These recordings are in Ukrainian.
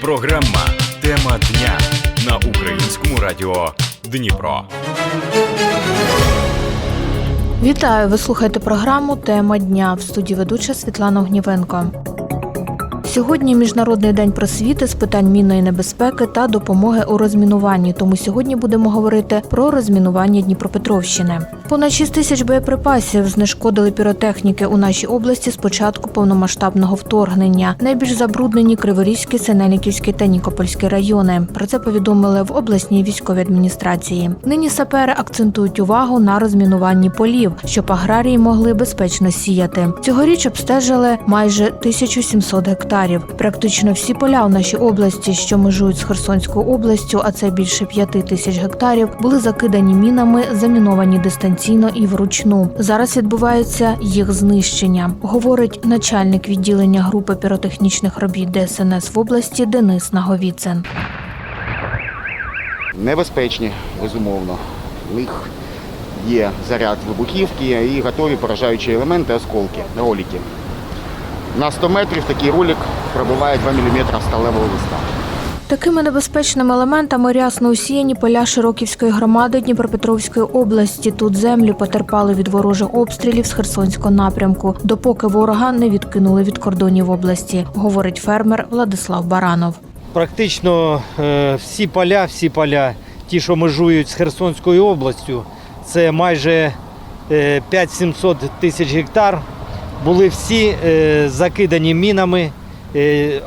Програма Тема дня на українському радіо Дніпро. Вітаю! Ви слухаєте програму Тема дня в студії ведуча Світлана Огнівенко. Сьогодні міжнародний день просвіти з питань мінної небезпеки та допомоги у розмінуванні. Тому сьогодні будемо говорити про розмінування Дніпропетровщини. Понад 6 тисяч боєприпасів знешкодили піротехніки у нашій області з початку повномасштабного вторгнення. Найбільш забруднені Криворізький, Синельниківський та Нікопольський райони. Про це повідомили в обласній військовій адміністрації. Нині сапери акцентують увагу на розмінуванні полів, щоб аграрії могли безпечно сіяти. Цьогоріч обстежили майже 1700 гектарів. Практично всі поля у нашій області, що межують з Херсонською областю, а це більше 5 тисяч гектарів, були закидані мінами, заміновані дистанційно і вручну. Зараз відбувається їх знищення, говорить начальник відділення групи піротехнічних робіт ДСНС в області Денис Наговіцин. небезпечні, безумовно. У них є заряд вибухівки і готові поражаючі елементи, осколки, ролики. На 100 метрів такий ролик пробиває 2 мм сталевого листа. Такими небезпечними елементами рясно усіяні поля Широківської громади Дніпропетровської області. Тут землі потерпали від ворожих обстрілів з Херсонського напрямку, допоки ворога не відкинули від кордонів області, говорить фермер Владислав Баранов. Практично е, всі поля, всі поля, ті, що межують з Херсонською областю, це майже е, 5-700 тисяч гектар, були всі е, закидані мінами е,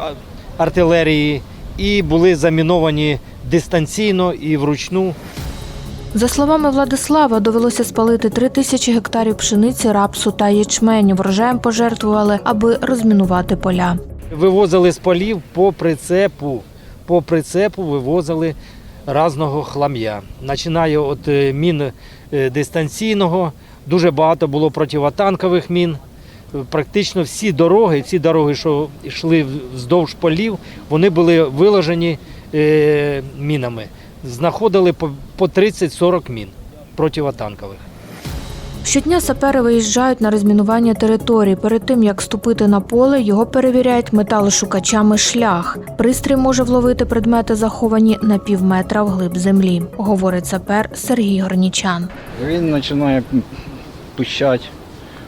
артилерії і були заміновані дистанційно і вручну. За словами Владислава, довелося спалити три тисячі гектарів пшениці, рапсу та ячменю. Врожаєм пожертвували, аби розмінувати поля. Вивозили з полів по прицепу. По прицепу вивозили разного хлам'я. Починає від е, мін е, дистанційного, дуже багато було противотанкових мін. Практично всі дороги, всі дороги, що йшли вздовж полів, вони були виложені е, мінами. Знаходили по, по 30-40 мін противотанкових. Щодня сапери виїжджають на розмінування територій. Перед тим як ступити на поле, його перевіряють металошукачами шлях. Пристрій може вловити предмети, заховані на півметра вглиб землі, говорить сапер Сергій Горнічан. Він починає пищати,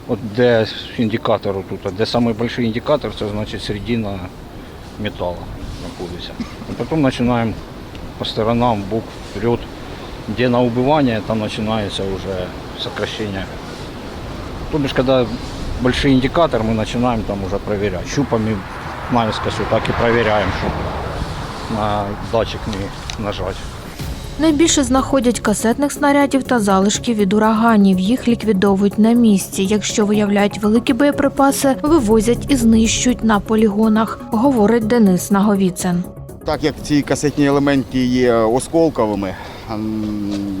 от де індикатор тут, де найбільший індикатор, це значить середина металу знаходиться. І потім починаємо по сторонам, бок, вперед, де на убивання, там починається вже сокращення. Тобто, коли большой індикатор, ми починаємо там уже проверять. Щупами наискось так і перевіряємо, щоб на датчик не нажати. Найбільше знаходять касетних снарядів та залишків від ураганів. Їх ліквідовують на місці. Якщо виявляють великі боєприпаси, вивозять і знищують на полігонах, говорить Денис Наговіцин. Так як ці касетні елементи є осколковими,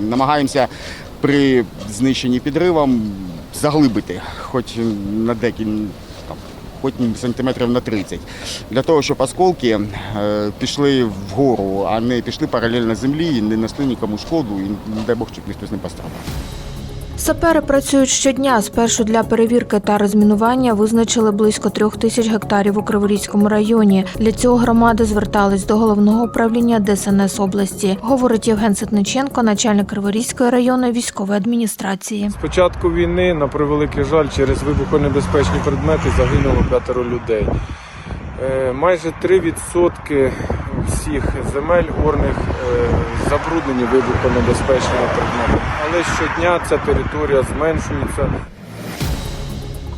намагаємося при знищенні підривом заглибити, хоч на декілька хоч сантиметрів на 30, для того, щоб осколки е, пішли вгору, а не пішли паралельно землі, і не несли нікому шкоду, і не дай Бог, щоб ніхтось не пострадав. Сапери працюють щодня. Спершу для перевірки та розмінування визначили близько трьох тисяч гектарів у Криворізькому районі. Для цього громади звертались до головного управління ДСНС області, говорить Євген Ситниченко, начальник Криворізької районної військової адміністрації. З початку війни, на превеликий жаль, через вибухонебезпечні предмети загинуло п'ятеро людей. Е, Майже 3% всіх земель горних е, забруднені вибухонебезпечними предметами. Але щодня ця територія зменшується.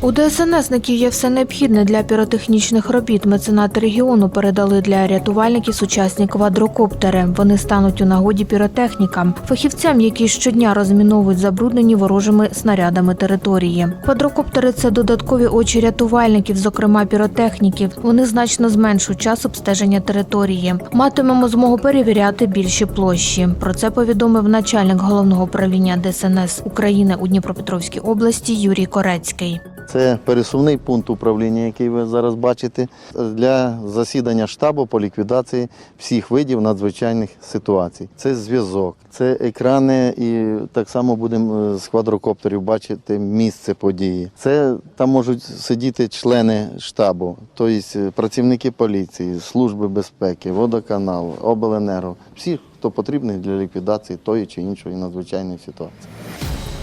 У ДСНСників є все необхідне для піротехнічних робіт. Меценати регіону передали для рятувальників сучасні квадрокоптери. Вони стануть у нагоді піротехнікам, фахівцям, які щодня розміновують забруднені ворожими снарядами території. Квадрокоптери це додаткові очі рятувальників, зокрема піротехніків. Вони значно зменшують час обстеження території. Матимемо змогу перевіряти більші площі. Про це повідомив начальник головного управління ДСНС України у Дніпропетровській області Юрій Корецький. Це пересувний пункт управління, який ви зараз бачите, для засідання штабу по ліквідації всіх видів надзвичайних ситуацій. Це зв'язок, це екрани, і так само будемо е, з квадрокоптерів бачити місце події. Це там можуть сидіти члени штабу, тобто працівники поліції, служби безпеки, водоканал, обленерго, всі, хто потрібний для ліквідації тої чи іншої надзвичайної ситуації.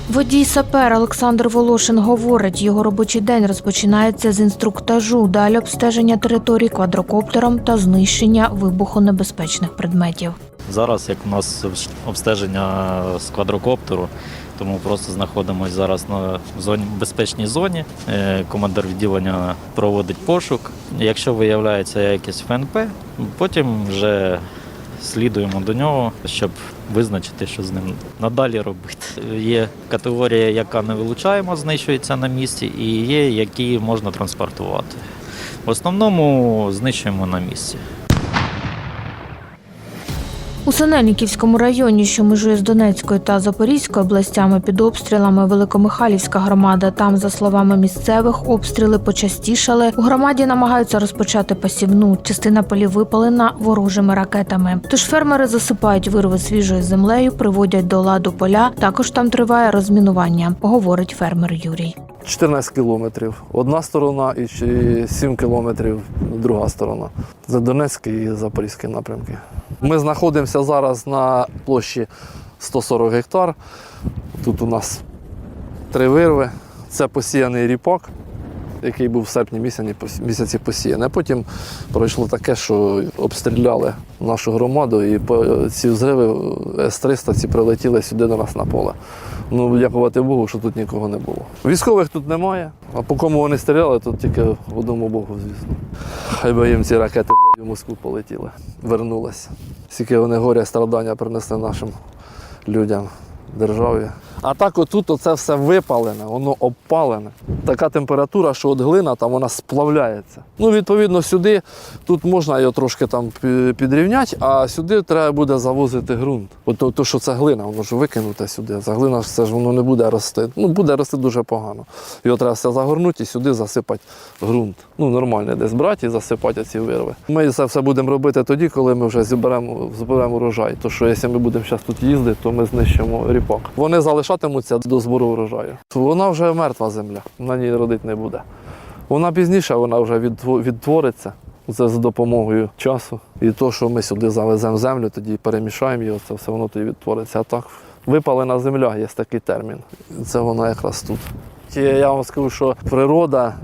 Водій сапер Олександр Волошин говорить, його робочий день розпочинається з інструктажу, далі обстеження території квадрокоптером та знищення вибухонебезпечних предметів. Зараз, як у нас обстеження з квадрокоптеру, тому просто знаходимося зараз на зоні безпечній зоні. Е, Командир відділення проводить пошук. Якщо виявляється якийсь ФНП, потім вже слідуємо до нього, щоб визначити, що з ним надалі робити. Є категорія, яка не вилучаємо, знищується на місці, і є, які можна транспортувати. В основному знищуємо на місці. У Синельниківському районі, що межує з Донецькою та Запорізькою областями, під обстрілами Великомихайлівська громада. Там, за словами місцевих, обстріли почастішали. У громаді намагаються розпочати посівну. Частина полів випалена ворожими ракетами. Тож фермери засипають вирви свіжою землею, приводять до ладу поля. Також там триває розмінування, говорить фермер Юрій. 14 кілометрів одна сторона і 7 кілометрів друга сторона. Це Донецький і Запорізький напрямки. Ми знаходимося зараз на площі 140 гектар. Тут у нас три вирви. Це посіяний ріпак, який був в серпні місяці, посіяний. Потім пройшло таке, що обстріляли нашу громаду, і ці взриви С-300 ці прилетіли сюди до нас на поле. Ну, дякувати Богу, що тут нікого не було. Військових тут немає, а по кому вони стріляли, тут тільки одному Богу, звісно. Хай би їм ці ракети в Москву полетіли, вернулися. Скільки вони горя, страдання принесли нашим людям, державі. А так отут оце все випалене, воно обпалене. Така температура, що от глина там вона сплавляється. Ну, відповідно, сюди тут можна його трошки там підрівняти, а сюди треба буде завозити ґрунт. От то, то, що це глина, воно ж викинуте сюди. За глина це ж воно не буде рости. Ну, буде рости дуже погано. Його треба все загорнути і сюди засипати ґрунт. Ну, нормально, десь брати і засипати ці вирви. Ми це все будемо робити тоді, коли ми вже зіберемо, зберемо урожай. То що якщо ми будемо зараз тут їздити, то ми знищимо ріпак. Вони залишатимуться до збору урожаю. Вона вже мертва земля, на ній родити не буде. Вона пізніше вона вже відтвориться. Це за допомогою часу. І то, що ми сюди завеземо землю, тоді перемішаємо його, це все воно тоді відтвориться. А так, випалена земля, є такий термін. Це вона якраз тут. Я вам скажу, що природа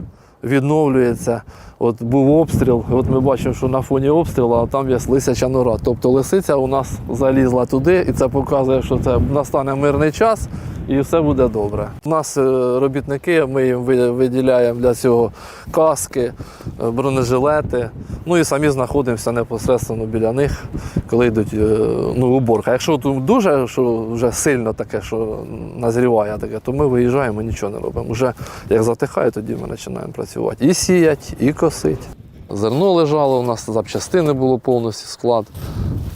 відновлюється. От був обстріл, і от ми бачимо, що на фоні обстрілу а там є лисяча нора. Тобто лисиця у нас залізла туди, і це показує, що це настане мирний час і все буде добре. У нас е, робітники, ми їм виділяємо для цього каски, е, бронежилети. Ну і самі знаходимося непосередньо біля них, коли йдуть е, ну, уборка. Якщо тут дуже що вже сильно таке, що назріває таке, то ми виїжджаємо, нічого не робимо. Уже як затихає, тоді ми починаємо працювати. І сіять, і косить. Зерно лежало, у нас запчастини було повністю склад,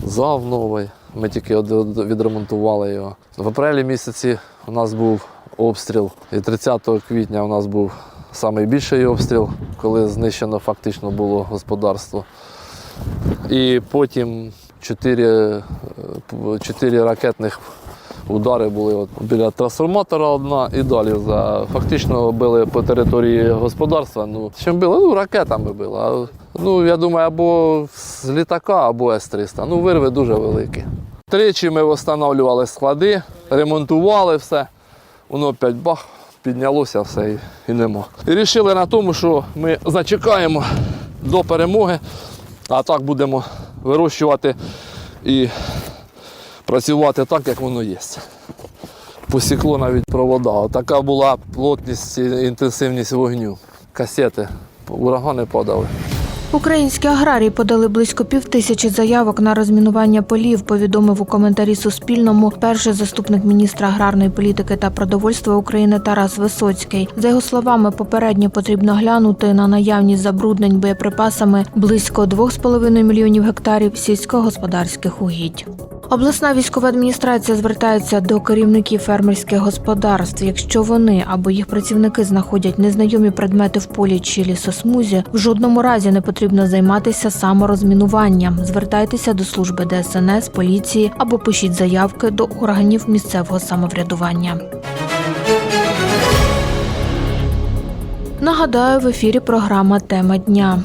зав новий. Ми тільки відремонтували його. В апрелі місяці у нас був обстріл, і 30 квітня у нас був найбільший обстріл, коли знищено фактично було господарство. І потім чотири, е, п- чотири ракетних удари були от біля трансформатора одна і далі. За, фактично били по території господарства. Ну, чим били? Ну, ракетами били. Ну, я думаю, або з літака, або С-300. Ну, вирви дуже великі. Тричі ми встановлювали склади, ремонтували все. Воно опять бах, піднялося все і, і нема. І вирішили на тому, що ми зачекаємо до перемоги, а так будемо вирощувати і працювати так, як воно є. Посікло навіть провода. Така була плотність і інтенсивність вогню. Касети, урагани падали. Українські аграрії подали близько півтисячі заявок на розмінування полів. Повідомив у коментарі Суспільному перший заступник міністра аграрної політики та продовольства України Тарас Висоцький. За його словами, попередньо потрібно глянути на наявність забруднень боєприпасами близько 2,5 мільйонів гектарів сільськогосподарських угідь. Обласна військова адміністрація звертається до керівників фермерських господарств. Якщо вони або їх працівники знаходять незнайомі предмети в полі чи лісосмузі, в жодному разі не потрібно займатися саморозмінуванням. Звертайтеся до служби ДСНС, поліції або пишіть заявки до органів місцевого самоврядування. Нагадаю, в ефірі програма Тема дня.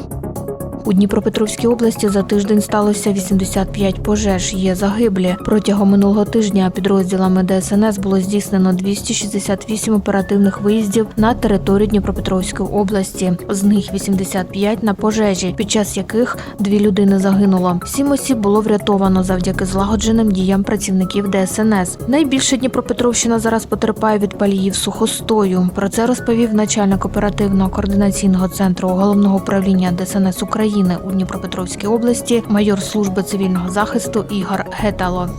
У Дніпропетровській області за тиждень сталося 85 пожеж. Є загиблі. Протягом минулого тижня підрозділами ДСНС було здійснено 268 оперативних виїздів на територію Дніпропетровської області. З них 85 на пожежі, під час яких дві людини загинуло. Сім осіб було врятовано завдяки злагодженим діям працівників ДСНС. Найбільше Дніпропетровщина зараз потерпає від паліїв сухостою. Про це розповів начальник оперативного координаційного центру головного управління ДСНС України у Дніпропетровській області, майор служби цивільного захисту Ігор Гетало.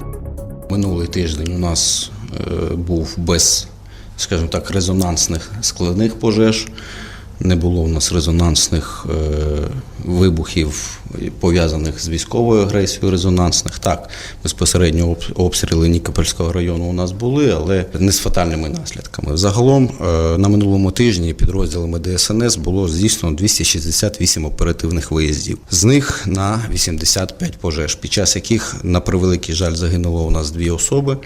Минулий тиждень у нас е, був без, скажімо так, резонансних складних пожеж. Не було у нас резонансних е, вибухів, пов'язаних з військовою агресією, резонансних. Так, безпосередньо обстріли Нікопольського району у нас були, але не з фатальними наслідками. Загалом е, на минулому тижні підрозділами ДСНС було здійснено 268 оперативних виїздів. З них на 85 пожеж, під час яких, на превеликий жаль, загинуло у нас дві особи.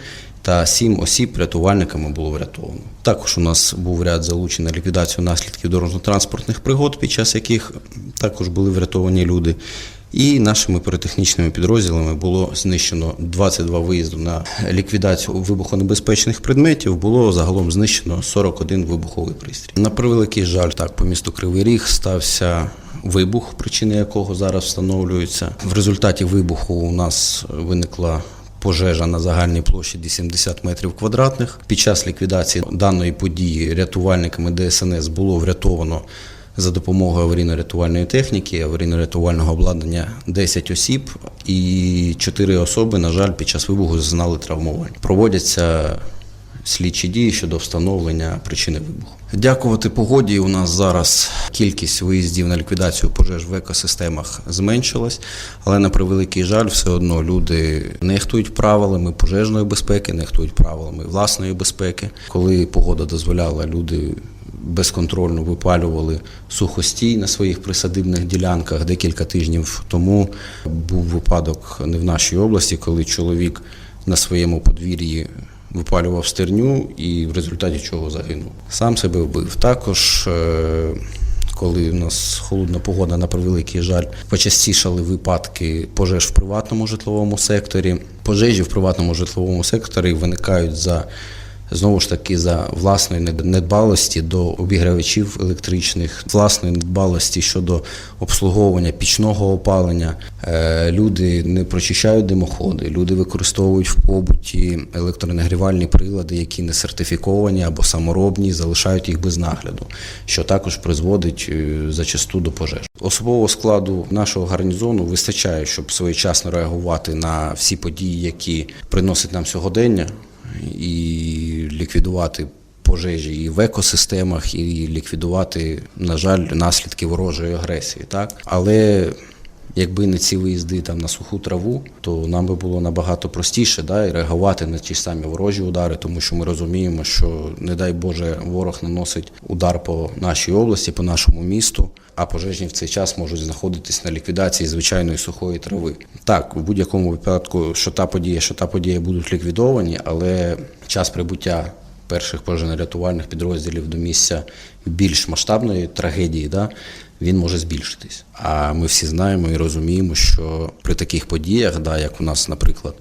Та сім осіб рятувальниками було врятовано. Також у нас був ряд залучень на ліквідацію наслідків дорожньо-транспортних пригод, під час яких також були врятовані люди. І нашими піротехнічними підрозділами було знищено 22 виїзди на ліквідацію вибухонебезпечних предметів. Було загалом знищено 41 вибуховий пристрій. На превеликий жаль, так по місту Кривий Ріг стався вибух, причини якого зараз встановлюються. В результаті вибуху у нас виникла пожежа на загальній площі 80 метрів квадратних. Під час ліквідації даної події рятувальниками ДСНС було врятовано за допомогою аварійно-рятувальної техніки, аварійно-рятувального обладнання 10 осіб і 4 особи, на жаль, під час вибуху зазнали травмувань. Проводяться слідчі дії щодо встановлення причини вибуху. Дякувати погоді. У нас зараз кількість виїздів на ліквідацію пожеж в екосистемах зменшилась, але на превеликий жаль, все одно люди нехтують правилами пожежної безпеки, нехтують правилами власної безпеки. Коли погода дозволяла, люди безконтрольно випалювали сухостій на своїх присадибних ділянках. Декілька тижнів тому був випадок не в нашій області, коли чоловік на своєму подвір'ї випалював стерню і в результаті чого загинув. Сам себе вбив. Також. е, Коли у нас холодна погода, на превеликий жаль, почастішали випадки пожеж в приватному житловому секторі. Пожежі в приватному житловому секторі виникають за знову ж таки за власної недбалості до обігрівачів електричних, власної недбалості щодо обслуговування пічного опалення. Е, Люди не прочищають димоходи, люди використовують в побуті електронагрівальні прилади, які не сертифіковані або саморобні, залишають їх без нагляду, що також призводить е, зачасту до пожеж. Особового складу нашого гарнізону вистачає, щоб своєчасно реагувати на всі події, які приносять нам сьогодення і ліквідувати пожежі і в екосистемах, і ліквідувати, на жаль, наслідки ворожої агресії. Так? Але якби не ці виїзди там на суху траву, то нам би було набагато простіше да, і реагувати на ті самі ворожі удари, тому що ми розуміємо, що, не дай Боже, ворог наносить удар по нашій області, по нашому місту. А пожежні в цей час можуть знаходитись на ліквідації звичайної сухої трави. Так, в будь-якому випадку, що та подія, що та подія будуть ліквідовані, але час прибуття перших пожежно-рятувальних підрозділів до місця більш масштабної трагедії, да, він може збільшитись. А ми всі знаємо і розуміємо, що при таких подіях, да, як у нас, наприклад,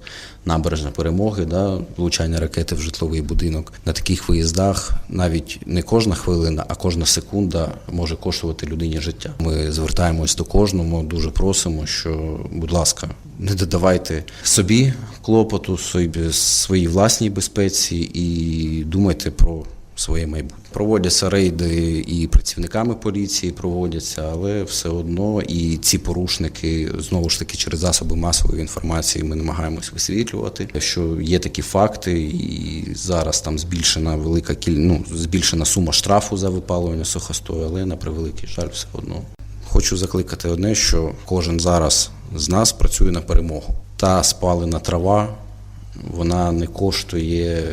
набережна перемоги, да, влучання ракети в житловий будинок, на таких виїздах навіть не кожна хвилина, а кожна секунда може коштувати людині життя. Ми звертаємось до кожного, дуже просимо, що, будь ласка, не додавайте собі клопоту, собі- своїй власній безпеці і думайте про своє майбутнє. Проводяться рейди і працівниками поліції проводяться, але все одно і ці порушники знову ж таки через засоби масової інформації ми намагаємось висвітлювати, що є такі факти, і зараз там збільшена велика кіль... ну, збільшена сума штрафу за випалювання сухостою, але на превеликий жаль, все одно. Хочу закликати одне, що кожен зараз з нас працює на перемогу. Та спалена трава, вона не коштує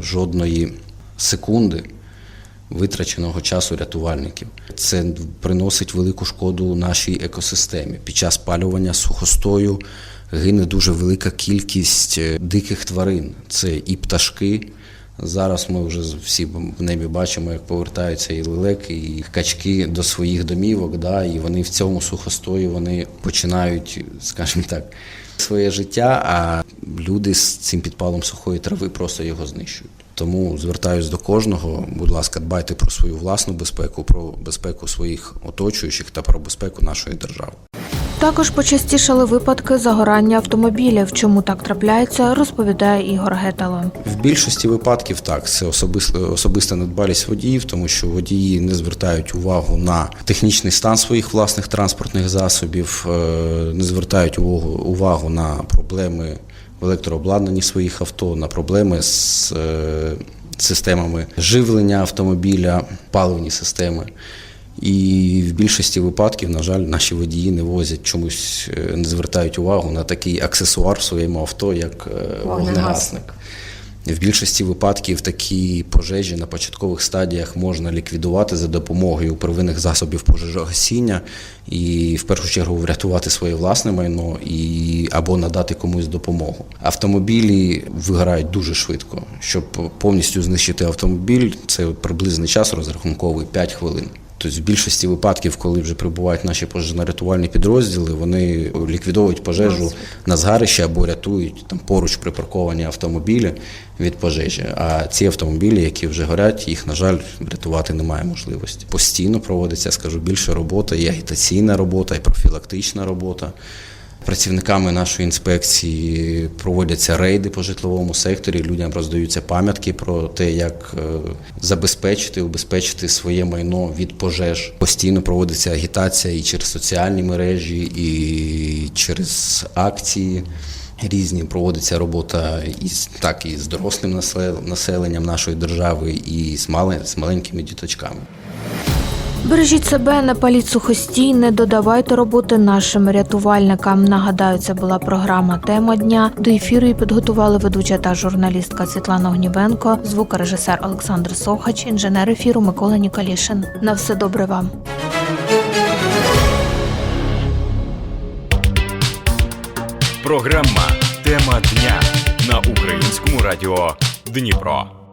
жодної секунди витраченого часу рятувальників. Це приносить велику шкоду нашій екосистемі. Під час палювання сухостою гине дуже велика кількість е, диких тварин. Це і пташки. Зараз ми вже всі в небі бачимо, як повертаються і лелеки, і качки до своїх домівок. Да, і вони в цьому сухостої вони починають, скажімо так, своє життя, а люди з цим підпалом сухої трави просто його знищують. Тому звертаюсь до кожного, будь ласка, дбайте про свою власну безпеку, про безпеку своїх оточуючих та про безпеку нашої держави. Також почастішали випадки загорання автомобілів. Чому так трапляється, розповідає Ігор Гетало. В більшості випадків так це особиста, недбалість водіїв, тому що водії не звертають увагу на технічний стан своїх власних транспортних засобів, е, не звертають увагу, увагу на проблеми в електрообладнанні своїх авто, на проблеми з е, системами живлення автомобіля, паливні системи. І в більшості випадків, на жаль, наші водії не возять чомусь, е, не звертають увагу на такий аксесуар в своєму авто, як е, вогнегасник. В більшості випадків такі пожежі на початкових стадіях можна ліквідувати за допомогою первинних засобів пожежогасіння і в першу чергу врятувати своє власне майно і або надати комусь допомогу. Автомобілі вигорають дуже швидко. Щоб повністю знищити автомобіль, це приблизний час розрахунковий 5 хвилин. Тобто в більшості випадків, коли вже прибувають наші пожежно-рятувальні підрозділи, вони ліквідовують пожежу на згарищі або рятують там поруч припарковані автомобілі від пожежі. А ці автомобілі, які вже горять, їх, на жаль, рятувати немає можливості. Постійно проводиться, скажу, більше робота, і агітаційна робота, і профілактична робота. Працівниками нашої інспекції проводяться рейди по житловому секторі. Людям роздаються пам'ятки про те, як е, забезпечити, убезпечити своє майно від пожеж. Постійно проводиться агітація і через соціальні мережі, і через акції. Різні проводиться робота і з так і з дорослим населе- населенням нашої держави, і з маленькими діточками. Бережіть себе, не паліть сухостій, не додавайте роботи нашим рятувальникам. Нагадаю, це була програма Тема дня. До ефіру її підготували ведуча та журналістка Світлана Огнівенко, звукорежисер Олександр Сохач, інженер ефіру Микола Ніколішин. На все добре вам. Програма Тема дня на українському радіо Дніпро.